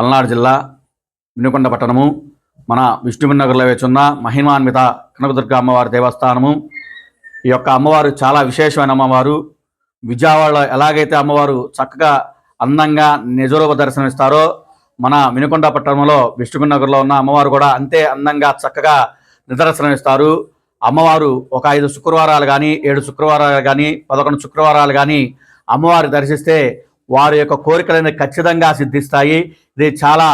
పల్నాడు జిల్లా వినుకొండ పట్టణము మన విష్ణునగర్లో వేచున్న మహిమాన్విత కనకదుర్గ అమ్మవారి దేవస్థానము. ఈ యొక్క అమ్మవారు చాలా విశేషమైన అమ్మవారు. విజయవాడలో ఎలాగైతే అమ్మవారు చక్కగా అందంగా నిజరూప దర్శనమిస్తారో మన వినుకొండ పట్టణంలో విష్ణునగర్లో ఉన్న అమ్మవారు కూడా అంతే అందంగా చక్కగా నిదర్శనమిస్తారు. అమ్మవారు ఒక ఐదు శుక్రవారాలు కానీ ఏడు శుక్రవారాలు కానీ పదకొండు శుక్రవారాలు కానీ అమ్మవారు దర్శిస్తే వారి యొక్క కోరికలను ఖచ్చితంగా సిద్ధిస్తాయి. ఇది చాలా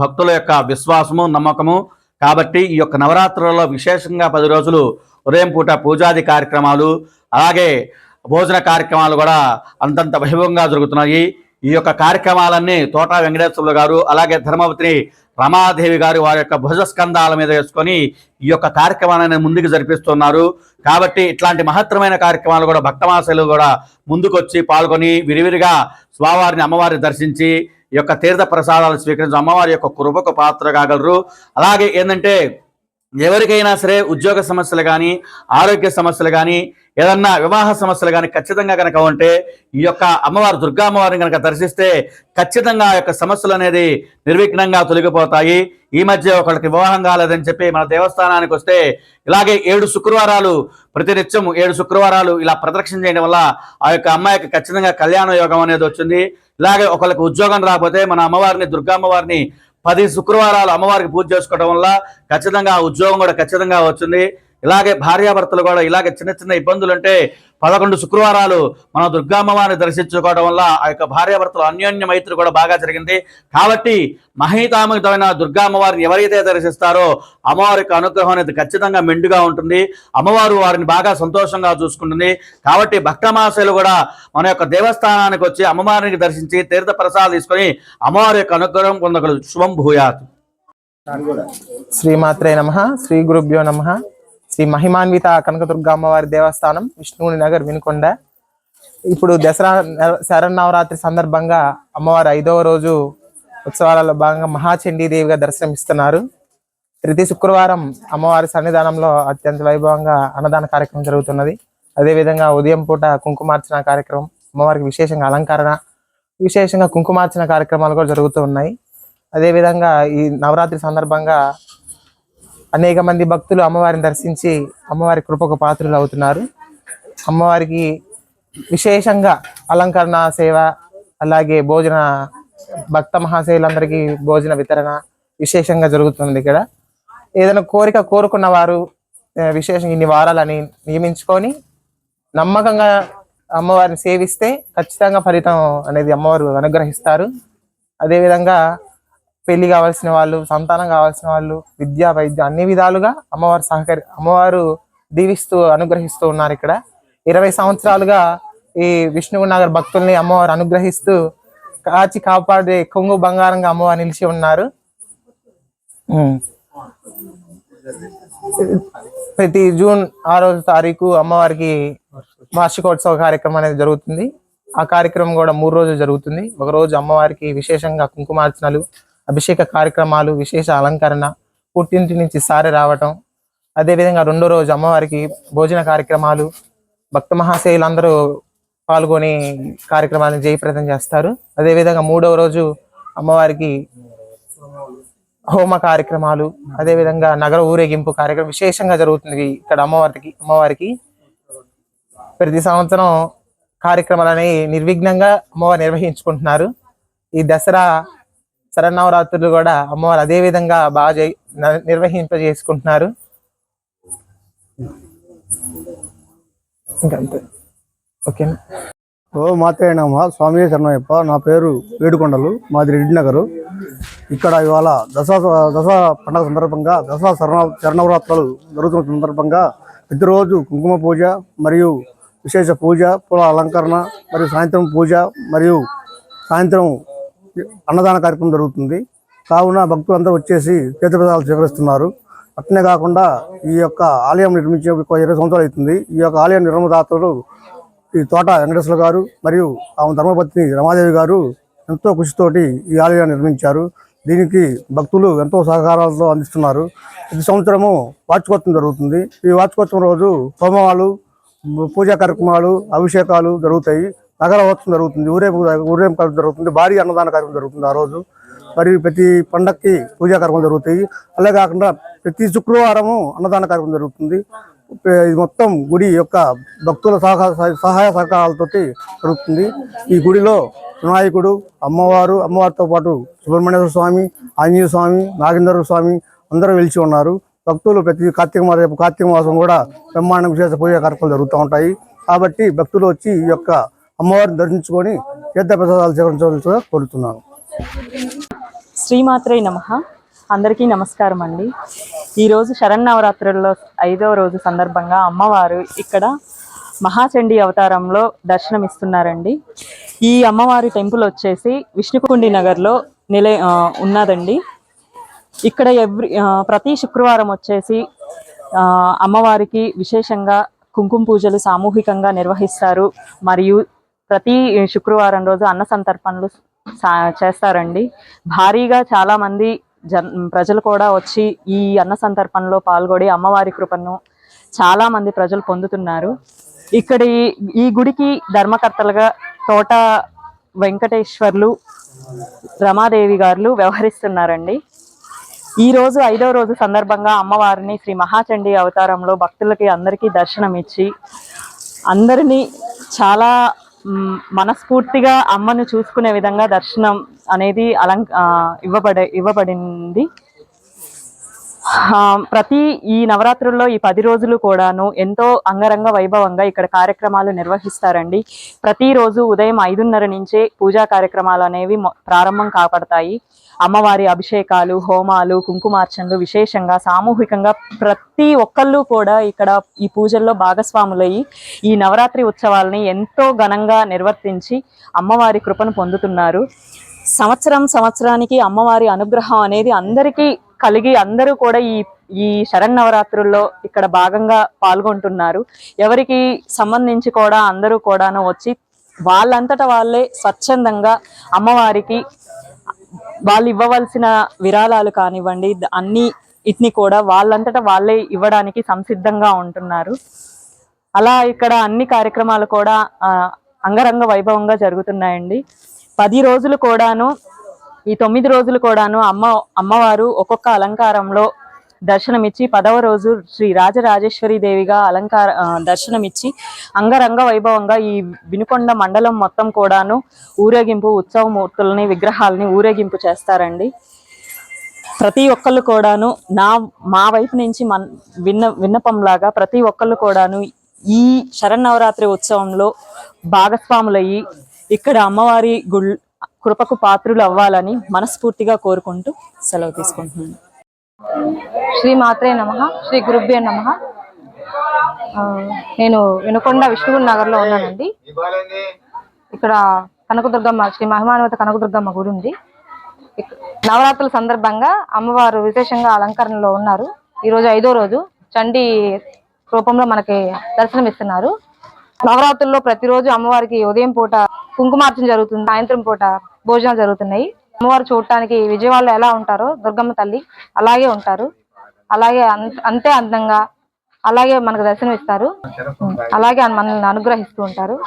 భక్తుల యొక్క విశ్వాసము నమ్మకము. కాబట్టి ఈ యొక్క నవరాత్రులలో విశేషంగా పది రోజులు ఉదయం పూట పూజాది కార్యక్రమాలు అలాగే భోజన కార్యక్రమాలు కూడా అంతంత వైభవంగా జరుగుతున్నాయి. ఈ యొక్క కార్యక్రమాలన్నీ తోటా వెంకటేశ్వరులు గారు అలాగే ధర్మవతి రమాదేవి గారు వారి యొక్క భుజస్కంధాల మీద వేసుకొని ఈ యొక్క కార్యక్రమాలను ముందుకు జరిపిస్తున్నారు. కాబట్టి ఇట్లాంటి మహత్తరమైన కార్యక్రమాలు కూడా భక్తమాసలు కూడా ముందుకొచ్చి పాల్గొని విరివిరిగా స్వామివారిని అమ్మవారిని దర్శించి యొక్క తీర్థ ప్రసాదాలు స్వీకరించి అమ్మవారి యొక్క కృపకు పాత్ర కాగలరు అలాగే ఏంటంటే ఎవరికైనా సరే ఉద్యోగ సమస్యలు కానీ ఆరోగ్య సమస్యలు కానీ ఏదన్నా వివాహ సమస్యలు కానీ ఖచ్చితంగా కనుక ఉంటే ఈ యొక్క అమ్మవారు దుర్గా అమ్మవారిని కనుక దర్శిస్తే ఖచ్చితంగా ఆ యొక్క సమస్యలు అనేది నిర్విఘ్నంగా తొలగిపోతాయి. ఈ మధ్య ఒకళ్ళకి వివాహం కాలేదని చెప్పి మన దేవస్థానానికి వస్తే ఇలాగే ఏడు శుక్రవారాలు ప్రతినిత్యం ఏడు శుక్రవారాలు ఇలా ప్రదక్షిణ చేయడం వల్ల ఆ యొక్క అమ్మాయికి ఖచ్చితంగా కళ్యాణ యోగం అనేది వచ్చింది. ఇలాగే ఒకళ్ళకి ఉద్యోగం రాకపోతే మన అమ్మవారిని దుర్గా అమ్మవారిని పది శుక్రవారాలు అమ్మవారికి పూజ చేసుకోవడం వల్ల ఖచ్చితంగా ఆ ఉద్యోగం కూడా ఖచ్చితంగా వచ్చింది. ఇలాగే భార్యాభర్తలు కూడా ఇలాగే చిన్న చిన్న ఇబ్బందులు అంటే పదకొండు శుక్రవారాలు మన దుర్గామ్మవారిని దర్శించుకోవడం వల్ల ఆ యొక్క భార్యాభర్తలు అన్యోన్య మైత్రి కూడా బాగా జరిగింది. కాబట్టి మహితామితమైన దుర్గామ్మవారిని ఎవరైతే దర్శిస్తారో అమ్మవారి యొక్క అనుగ్రహం అనేది ఖచ్చితంగా మెండుగా ఉంటుంది. అమ్మవారు వారిని బాగా సంతోషంగా చూసుకుంటుంది. కాబట్టి భక్తమాసలు కూడా మన యొక్క దేవస్థానానికి వచ్చి అమ్మవారిని దర్శించి తీర్థ ప్రసాదాలు తీసుకొని అమ్మవారి యొక్క అనుగ్రహం పొందగలదు శుభం భూయాత్. శ్రీమాత్రే నమ. శ్రీ గురుభ్యో నమ. శ్రీ మహిమాన్విత కనకదుర్గ అమ్మవారి దేవస్థానం విష్ణువుని నగర్ వినుకొండ. ఇప్పుడు దసరా శరన్నవరాత్రి సందర్భంగా అమ్మవారి ఐదవ రోజు ఉత్సవాలలో భాగంగా మహాచండీదేవిగా దర్శనమిస్తున్నారు. ప్రతి శుక్రవారం అమ్మవారి సన్నిధానంలో అత్యంత వైభవంగా అన్నదాన కార్యక్రమం జరుగుతున్నది. అదేవిధంగా ఉదయం పూట కుంకుమార్చన కార్యక్రమం అమ్మవారికి విశేషంగా అలంకరణ విశేషంగా కుంకుమార్చన కార్యక్రమాలు కూడా జరుగుతూ ఉన్నాయి. అదేవిధంగా ఈ నవరాత్రి సందర్భంగా అనేక మంది భక్తులు అమ్మవారిని దర్శించి అమ్మవారి కృపకు పాత్రులు అవుతున్నారు. అమ్మవారికి విశేషంగా అలంకరణ సేవ అలాగే భోజన భక్త మహాశయులందరికీ భోజన వితరణ విశేషంగా జరుగుతుంది ఇక్కడ. ఏదైనా కోరిక కోరుకున్న వారు విశేషంగా ఇన్ని వారాలని నియమించుకొని నమ్మకంగా అమ్మవారిని సేవిస్తే ఖచ్చితంగా ఫలితం అనేది అమ్మవారు అనుగ్రహిస్తారు. అదేవిధంగా పెళ్ళి కావాల్సిన వాళ్ళు సంతానం కావాల్సిన వాళ్ళు విద్య వైద్యం అన్ని విధాలుగా అమ్మవారు సహకరి అమ్మవారు దీవిస్తూ అనుగ్రహిస్తూ ఉన్నారు ఇక్కడ. ఇరవై సంవత్సరాలుగా ఈ విష్ణువు నగర్ భక్తుల్ని అమ్మవారు అనుగ్రహిస్తూ కాచి కాపాడే కొంగు బంగారంగా అమ్మవారు నిలిచి ఉన్నారు. ప్రతి జూన్ ఆరో తారీఖు అమ్మవారికి వార్షికోత్సవ కార్యక్రమం అనేది జరుగుతుంది. ఆ కార్యక్రమం కూడా మూడు రోజులు జరుగుతుంది. ఒక రోజు అమ్మవారికి విశేషంగా కుంకుమార్చనలు అభిషేక కార్యక్రమాలు విశేష అలంకరణ పుట్టింటి నుంచి సారి రావటం అదేవిధంగా రెండో రోజు అమ్మవారికి భోజన కార్యక్రమాలు భక్త మహాశయులందరూ పాల్గొని కార్యక్రమాలను జయప్రదం చేస్తారు. అదేవిధంగా మూడవ రోజు అమ్మవారికి హోమ కార్యక్రమాలు అదేవిధంగా నగర ఊరేగింపు కార్యక్రమం విశేషంగా జరుగుతుంది ఇక్కడ అమ్మవారికి అమ్మవారికి. ప్రతి సంవత్సరం కార్యక్రమాలని నిర్విఘ్నంగా అమ్మవారు నిర్వహించుకుంటున్నారు. ఈ దసరా శరన్నవరాత్రులు కూడా అమ్మవారు అదే విధంగా బాగా జై- న- నిర్వహింపజేసుకుంటున్నారు. ఓకేనా? ఓ మాతేనమ్మ స్వామి శరణయ్యప్ప. నా పేరు వేడుకొండలు మాది రెడ్డి నగరు. ఇక్కడ ఇవాళ దసరా దసరా పండుగ సందర్భంగా దసరా శరణ శరణవరాత్రులు జరుగుతున్న సందర్భంగా ప్రతిరోజు కుంకుమ పూజ మరియు విశేష పూజ పూల అలంకరణ మరియు సాయంత్రం పూజ మరియు సాయంత్రం అన్నదాన కార్యక్రమం జరుగుతుంది. కావున భక్తులందరూ వచ్చేసి తీర్థప్రదాలు స్వీకరిస్తున్నారు. అట్నే కాకుండా ఈ యొక్క ఆలయం నిర్మించే ఒక ఇరవై సంవత్సరాలు అవుతుంది. ఈ యొక్క ఆలయం నిర్మదాతలు ఈ తోట వెంకటేశ్వర గారు మరియు ఆమె ధర్మపత్ని రమాదేవి గారు ఎంతో కృషితోటి ఈ ఆలయాన్ని నిర్మించారు. దీనికి భక్తులు ఎంతో సహకారాలతో అందిస్తున్నారు. ప్రతి సంవత్సరము వార్షికోత్సవం జరుగుతుంది. ఈ వార్షికోత్సవం రోజు హోమాలు పూజా కార్యక్రమాలు అభిషేకాలు జరుగుతాయి. నగర ఉత్సవం జరుగుతుంది ఊరేపు ఊరేం కార్యక్రమం జరుగుతుంది భారీ అన్నదాన కార్యక్రమం జరుగుతుంది ఆ రోజు. మరియు ప్రతి పండక్కి పూజా కార్యక్రమాలు జరుగుతాయి. అలాగే కాకుండా ప్రతి శుక్రవారము అన్నదాన కార్యక్రమం జరుగుతుంది. ఇది మొత్తం గుడి యొక్క భక్తుల సహకార సహాయ సహకారాలతో జరుగుతుంది. ఈ గుడిలో వినాయకుడు అమ్మవారు అమ్మవారితో పాటు సుబ్రహ్మణ్యేశ్వర స్వామి ఆంజనేయ స్వామి నాగేంద్ర స్వామి అందరూ వెలిచి ఉన్నారు. భక్తులు ప్రతి కార్తీక మాసం రేపు కార్తీక మాసం కూడా బ్రహ్మాండ విశేష పూజా కార్యక్రమాలు జరుగుతూ ఉంటాయి. కాబట్టి భక్తులు వచ్చి ఈ యొక్క అమ్మవారిని దర్శించుకొని పెద్ద ప్రసాదాలు సేకరించవలసిందిగా కోరుతున్నాను. శ్రీమాత్రే నమ. అందరికీ నమస్కారం అండి. ఈరోజు శరన్నవరాత్రుల్లో ఐదవ రోజు సందర్భంగా అమ్మవారు ఇక్కడ మహాచండీ అవతారంలో దర్శనమిస్తున్నారండి. ఈ అమ్మవారి టెంపుల్ వచ్చేసి విష్ణుకుండి నగర్లో నిల ఉన్నదండి. ఇక్కడ ఎవ్రీ ప్రతి శుక్రవారం వచ్చేసి అమ్మవారికి విశేషంగా కుంకుమ పూజలు సామూహికంగా నిర్వహిస్తారు. మరియు ప్రతి శుక్రవారం రోజు అన్న సంతర్పణలు సా- చేస్తారండి. భారీగా చాలా మంది జన్ ప్రజలు కూడా వచ్చి ఈ అన్న సంతర్పణలో పాల్గొని అమ్మవారి కృపను చాలా మంది ప్రజలు పొందుతున్నారు. ఇక్కడి ఈ గుడికి ధర్మకర్తలుగా తోట వెంకటేశ్వర్లు రమాదేవి గారు వ్యవహరిస్తున్నారండి. ఈ రోజు ఐదో రోజు సందర్భంగా అమ్మవారిని శ్రీ మహాచండీ అవతారంలో భక్తులకి అందరికీ దర్శనం ఇచ్చి అందరినీ చాలా మనస్ఫూర్తిగా అమ్మను చూసుకునే విధంగా దర్శనం అనేది అలం ఇవ్వబడే ఇవ్వబడింది. ప్రతి ఈ నవరాత్రుల్లో ఈ పది రోజులు కూడాను ఎంతో అంగరంగ వైభవంగా ఇక్కడ కార్యక్రమాలు నిర్వహిస్తారండి. ప్రతిరోజు ఉదయం ఐదున్నర నుంచే పూజా కార్యక్రమాలు అనేవి ప్రారంభం కాపడతాయి అమ్మవారి అభిషేకాలు హోమాలు కుంకుమార్చనలు విశేషంగా సామూహికంగా ప్రతి ఒక్కళ్ళు కూడా ఇక్కడ ఈ పూజల్లో భాగస్వాములయ్యి ఈ నవరాత్రి ఉత్సవాలని ఎంతో ఘనంగా నిర్వర్తించి అమ్మవారి కృపను పొందుతున్నారు. సంవత్సరం సంవత్సరానికి అమ్మవారి అనుగ్రహం అనేది అందరికీ కలిగి అందరూ కూడా ఈ ఈ శరన్నవరాత్రుల్లో ఇక్కడ భాగంగా పాల్గొంటున్నారు. ఎవరికి సంబంధించి కూడా అందరూ కూడాను వచ్చి వాళ్ళంతట వాళ్ళే స్వచ్ఛందంగా అమ్మవారికి వాళ్ళు ఇవ్వవలసిన విరాళాలు కానివ్వండి అన్ని ఇట్ని కూడా వాళ్ళంతట వాళ్ళే ఇవ్వడానికి సంసిద్ధంగా ఉంటున్నారు. అలా ఇక్కడ అన్ని కార్యక్రమాలు కూడా అంగరంగ వైభవంగా జరుగుతున్నాయండి. పది రోజులు కూడాను ఈ తొమ్మిది రోజులు కూడాను అమ్మ అమ్మవారు ఒక్కొక్క అలంకారంలో దర్శనమిచ్చి పదవ రోజు శ్రీ రాజరాజేశ్వరి దేవిగా అలంకార దర్శనమిచ్చి అంగరంగ వైభవంగా ఈ వినుకొండ మండలం మొత్తం కూడాను ఊరేగింపు ఉత్సవ మూర్తులని విగ్రహాలని ఊరేగింపు చేస్తారండి. ప్రతి ఒక్కళ్ళు కూడాను నా మా వైపు నుంచి మన్ విన్న విన్నపంలాగా ప్రతి ఒక్కళ్ళు కూడాను ఈ శరన్నవరాత్రి ఉత్సవంలో భాగస్వాములయ్యి ఇక్కడ అమ్మవారి గుళ్ కృపకు పాత్రులు అవ్వాలని మనస్ఫూర్తిగా కోరుకుంటూ సెలవు తీసుకుంటున్నాను. శ్రీ మాత్రే నమ శ్రీ గురుభ్యో నమ. నేను వినుకొండ విష్ణుగుడి నగర్లో ఉన్నానండి. ఇక్కడ కనకదుర్గమ్మ శ్రీ మహిమానవత కనకదుర్గమ్మ గుడి ఉంది. నవరాత్రుల సందర్భంగా అమ్మవారు విశేషంగా అలంకరణలో ఉన్నారు. ఈరోజు ఐదో రోజు చండీ రూపంలో మనకి దర్శనం ఇస్తున్నారు నవరాత్రుల్లో ప్రతిరోజు అమ్మవారికి ఉదయం పూట కుంకుమార్చన జరుగుతుంది సాయంత్రం పూట భోజనాలు జరుగుతున్నాయి. అమ్మవారు చూడటానికి విజయవాడలో ఎలా ఉంటారో దుర్గమ్మ తల్లి అలాగే ఉంటారు. అలాగే అంత- అంతే అందంగా అలాగే మనకు దర్శనం ఇస్తారు అలాగే మనల్ని అనుగ్రహిస్తూ ఉంటారు.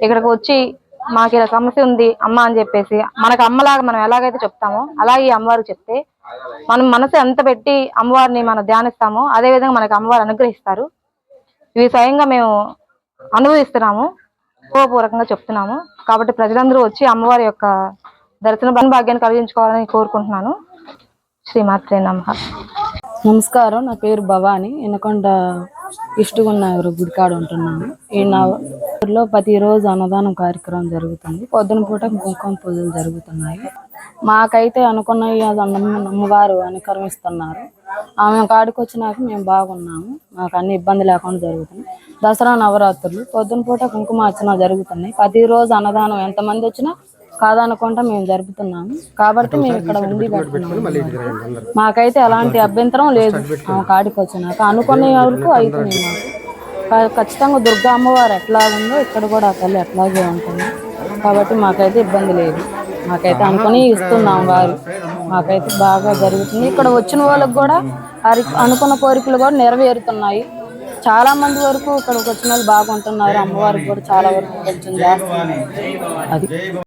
ఇక్కడికి వచ్చి మాకు ఇలా సమస్య ఉంది అమ్మ అని చెప్పేసి మనకు అమ్మలాగా మనం ఎలాగైతే చెప్తామో అలాగే అమ్మవారు చెప్తే మనం మనసు ఎంత పెట్టి అమ్మవారిని మనం ధ్యానిస్తామో అదే విధంగా మనకు అమ్మవారు అనుగ్రహిస్తారు. ఇవి స్వయంగా మేము అనుభవిస్తున్నాము. పూర్వకంగా చెప్తున్నాము. కాబట్టి ప్రజలందరూ వచ్చి అమ్మవారి యొక్క దర్శన భాగ్యాన్ని కలిగించుకోవాలని కోరుకుంటున్నాను. శ్రీమాత్రే నమ. నమస్కారం. నా పేరు భవాని. ఎనకొండ ఇష్టగున్న గుడికాడ ఉంటున్నాను. ఈ నా ఊర్లో ప్రతిరోజు అన్నదానం కార్యక్రమం జరుగుతుంది. పొద్దున పూట కుంకుమ పూజలు జరుగుతున్నాయి. మాకైతే అన్నమ్మ- అమ్మవారు అనుకరిస్తున్నారు. ఆమె కాడికి వచ్చినాక మేము బాగున్నాము. మాకు అన్ని ఇబ్బంది లేకుండా జరుగుతుంది. దసరా నవరాత్రులు పొద్దున పూట కుంకుమార్చన జరుగుతున్నాయి. ప్రతిరోజు అన్నదానం ఎంతమంది వచ్చినా కాదనుకుంటా మేము జరుపుతున్నాము. కాబట్టి మేము ఇక్కడ ఉండి పెడుతున్నాము మాకైతే ఎలాంటి అభ్యంతరం లేదు. ఆమె కాడికి వచ్చినాక అనుకునే వరకు అవుతుంది మాకు క- ఖచ్చితంగా దుర్గా అమ్మవారు ఎట్లా ఉందో ఇక్కడ కూడా ఆ తల్లి అట్లాగే ఉంటుంది. కాబట్టి మాకైతే ఇబ్బంది లేదు. మాకైతే అనుకుని ఇస్తున్నాం వారు. మాకైతే బాగా జరుగుతుంది. ఇక్కడ వచ్చిన వాళ్ళకి కూడా వారి అనుకున్న కోరికలు కూడా నెరవేరుతున్నాయి. చాలా మంది వరకు ఇక్కడికి వచ్చిన వాళ్ళు బాగుంటున్నారు. అమ్మవారికి కూడా చాలా వరకు కొంచెం అది.